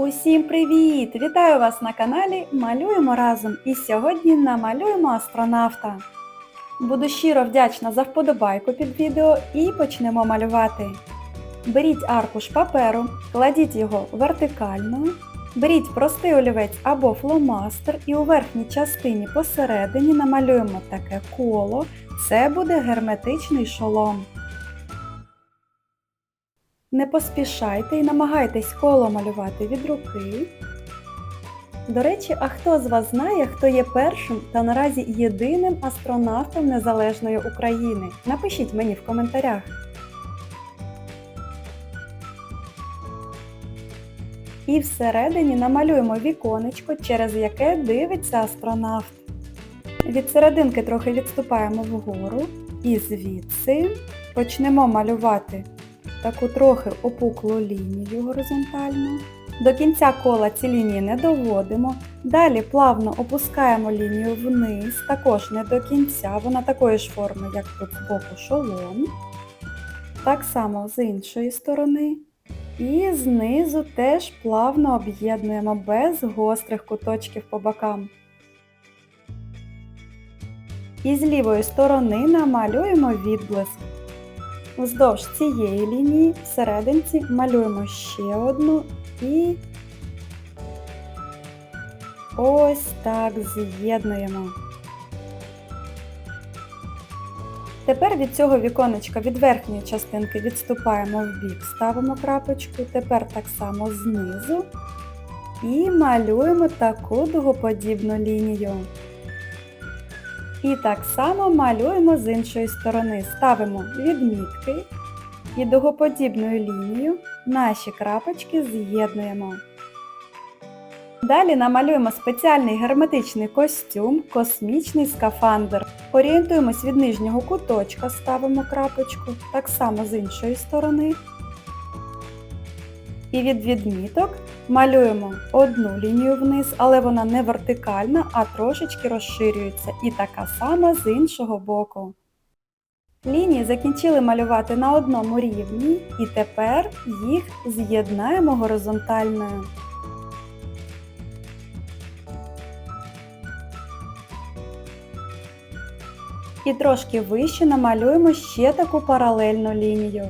Усім привіт! Вітаю вас на каналі Малюємо разом і сьогодні намалюємо астронавта. Буду щиро вдячна за вподобайку під відео і почнемо малювати. Беріть аркуш паперу, кладіть його вертикально, беріть простий олівець або фломастер і у верхній частині посередині намалюємо таке коло. Це буде герметичний шолом. Не поспішайте і намагайтесь коло малювати від руки. До речі, а хто з вас знає, хто є першим та наразі єдиним астронавтом Незалежної України? Напишіть мені в коментарях. І всередині намалюємо віконечко, через яке дивиться астронавт. Від серединки трохи відступаємо вгору і звідси почнемо малювати таку трохи опуклу лінію горизонтальну. До кінця кола ці лінії не доводимо. Далі плавно опускаємо лінію вниз, також не до кінця, вона такої ж форми, як тут з боку шолом. Так само з іншої сторони. І знизу теж плавно об'єднуємо без гострих куточків по бокам. І з лівої сторони намалюємо відблиск. Вздовж цієї лінії всерединці малюємо ще одну і ось так з'єднуємо. Тепер від цього віконечка від верхньої частинки відступаємо в бік, ставимо крапочку, тепер так само знизу і малюємо таку дугоподібну лінію. І так само малюємо з іншої сторони. Ставимо відмітки і дугоподібною лінією наші крапочки з'єднуємо. Далі намалюємо спеціальний герметичний костюм, космічний скафандр. Орієнтуємось від нижнього куточка, ставимо крапочку, так само з іншої сторони. І від відміток малюємо одну лінію вниз, але вона не вертикальна, а трошечки розширюється. І така сама з іншого боку. Лінії закінчили малювати на одному рівні, і тепер їх з'єднаємо горизонтальною. І трошки вище намалюємо ще таку паралельну лінію.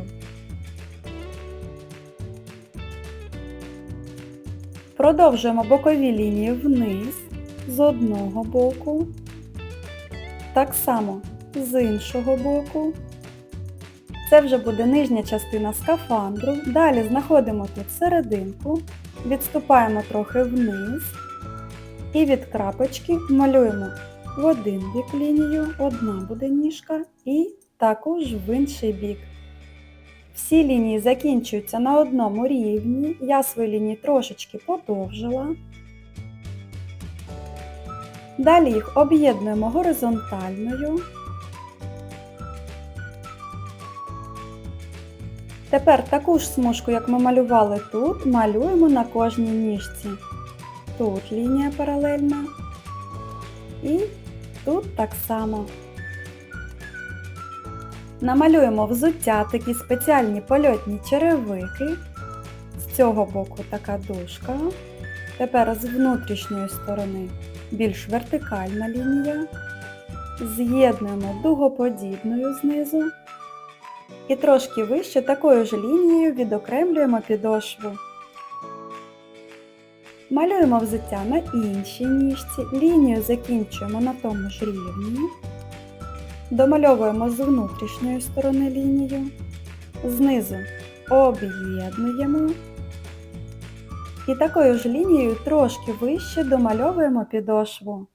Продовжуємо бокові лінії вниз з одного боку, так само з іншого боку. Це вже буде нижня частина скафандру. Далі знаходимо тут серединку, відступаємо трохи вниз і від крапочки малюємо в один бік лінію, одна буде ніжка і також в інший бік. Всі лінії закінчуються на одному рівні. Я свої лінії трошечки подовжила. Далі їх об'єднуємо горизонтальною. Тепер таку ж смужку, як ми малювали тут, малюємо на кожній ніжці. Тут лінія паралельна і тут так само. Намалюємо взуття такі спеціальні польотні черевики. З цього боку така дужка. Тепер з внутрішньої сторони більш вертикальна лінія. З'єднуємо дугоподібною знизу. І трошки вище такою ж лінією відокремлюємо підошву. Малюємо взуття на іншій ніжці, лінію закінчуємо на тому ж рівні. Домальовуємо з внутрішньої сторони лінію, знизу об'єднуємо і такою ж лінією трошки вище домальовуємо підошву.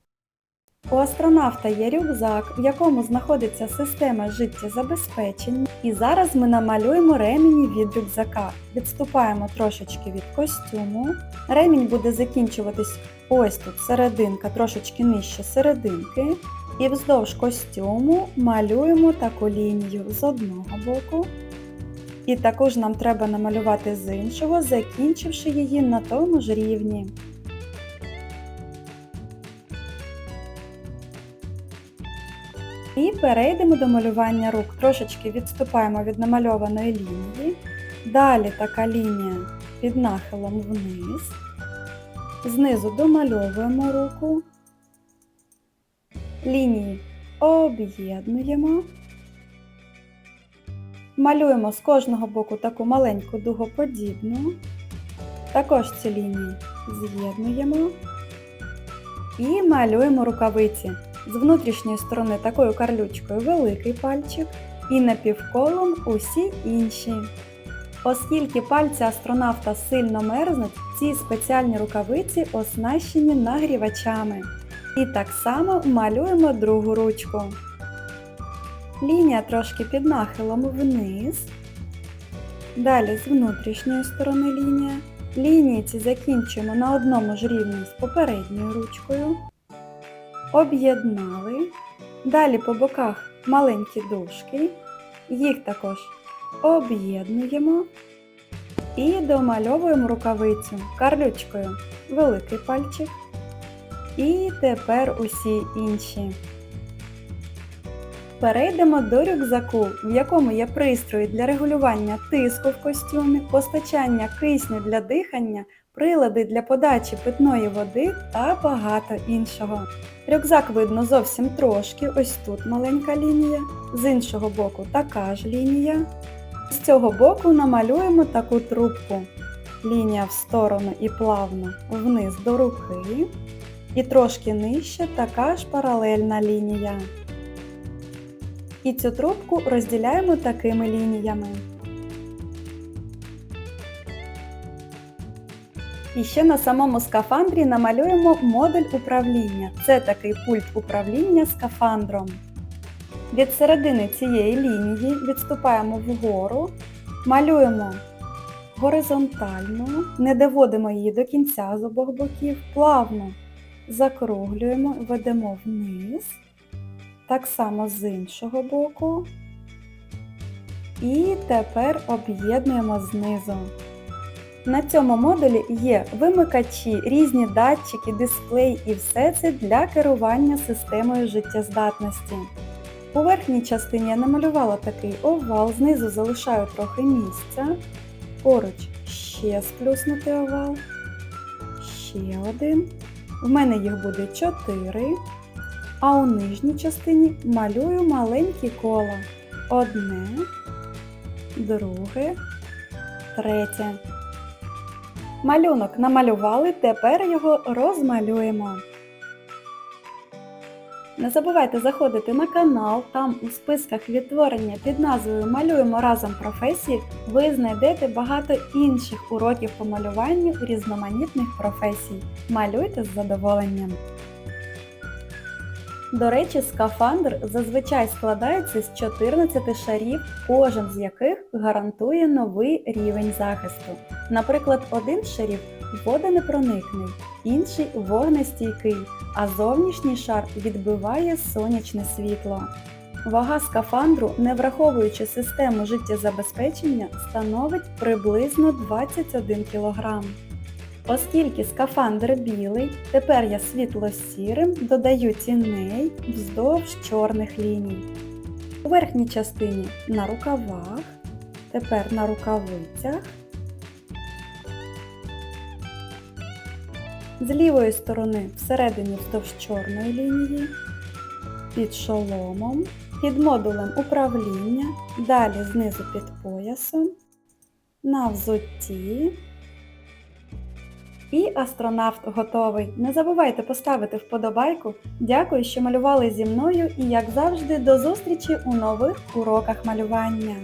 У астронавта є рюкзак, в якому знаходиться система життєзабезпечення. І зараз ми намалюємо ремені від рюкзака. Відступаємо трошечки від костюму. Ремінь буде закінчуватись ось тут серединка, трошечки нижче серединки. І вздовж костюму малюємо таку лінію з одного боку. І також нам треба намалювати з іншого, закінчивши її на тому ж рівні. І перейдемо до малювання рук. Трошечки відступаємо від намальованої лінії. Далі така лінія під нахилом вниз. Знизу домальовуємо руку. Лінії об'єднуємо. Малюємо з кожного боку таку маленьку дугоподібну. Також ці лінії з'єднуємо. І малюємо рукавиці. З внутрішньої сторони такою карлючкою великий пальчик і напівколом усі інші. Оскільки пальці астронавта сильно мерзнуть, ці спеціальні рукавиці оснащені нагрівачами. І так само малюємо другу ручку. Лінія трошки під нахилом вниз. Далі з внутрішньої сторони лінія. Лінії ці закінчуємо на одному ж рівні з попередньою ручкою. Об'єднали. Далі по боках маленькі дужки. Їх також об'єднуємо і домальовуємо рукавицю карлючкою великий пальчик. І тепер усі інші. Перейдемо до рюкзаку, в якому є пристрої для регулювання тиску в костюмі, постачання кисню для дихання, прилади для подачі питної води та багато іншого. Рюкзак видно зовсім трошки, ось тут маленька лінія, з іншого боку така ж лінія. З цього боку намалюємо таку трубку. Лінія в сторону і плавно вниз до руки. І трошки нижче така ж паралельна лінія. І цю трубку розділяємо такими лініями. І ще на самому скафандрі намалюємо модуль управління. Це такий пульт управління скафандром. Від середини цієї лінії відступаємо вгору, малюємо горизонтально, не доводимо її до кінця з обох боків, плавно закруглюємо, ведемо вниз, так само з іншого боку. І тепер об'єднуємо знизу. На цьому модулі є вимикачі, різні датчики, дисплей і все це для керування системою життєздатності. У верхній частині я намалювала такий овал, знизу залишаю трохи місця. Поруч ще сплюснутий овал. Ще один. В мене їх буде 4. А у нижній частині малюю маленькі кола. Одне, друге, третє. Малюнок намалювали, тепер його розмалюємо. Не забувайте заходити на канал, там у списках відтворення під назвою Малюємо разом професії ви знайдете багато інших уроків по малюванню різноманітних професій. Малюйте з задоволенням. До речі, скафандр зазвичай складається з 14 шарів, кожен з яких гарантує новий рівень захисту. Наприклад, один шарів водонепроникний, інший вогнестійкий, а зовнішній шар відбиває сонячне світло. Вага скафандру, не враховуючи систему життєзабезпечення, становить приблизно 21 кг. Оскільки скафандр білий, тепер я світло-сірим додаю тіней вздовж чорних ліній. У верхній частині на рукавах, тепер на рукавицях. З лівої сторони всередині вздовж чорної лінії, під шоломом, під модулем управління, далі знизу під поясом, на взутті. І астронавт готовий. Не забувайте поставити вподобайку. Дякую, що малювали зі мною і, як завжди, до зустрічі у нових уроках малювання.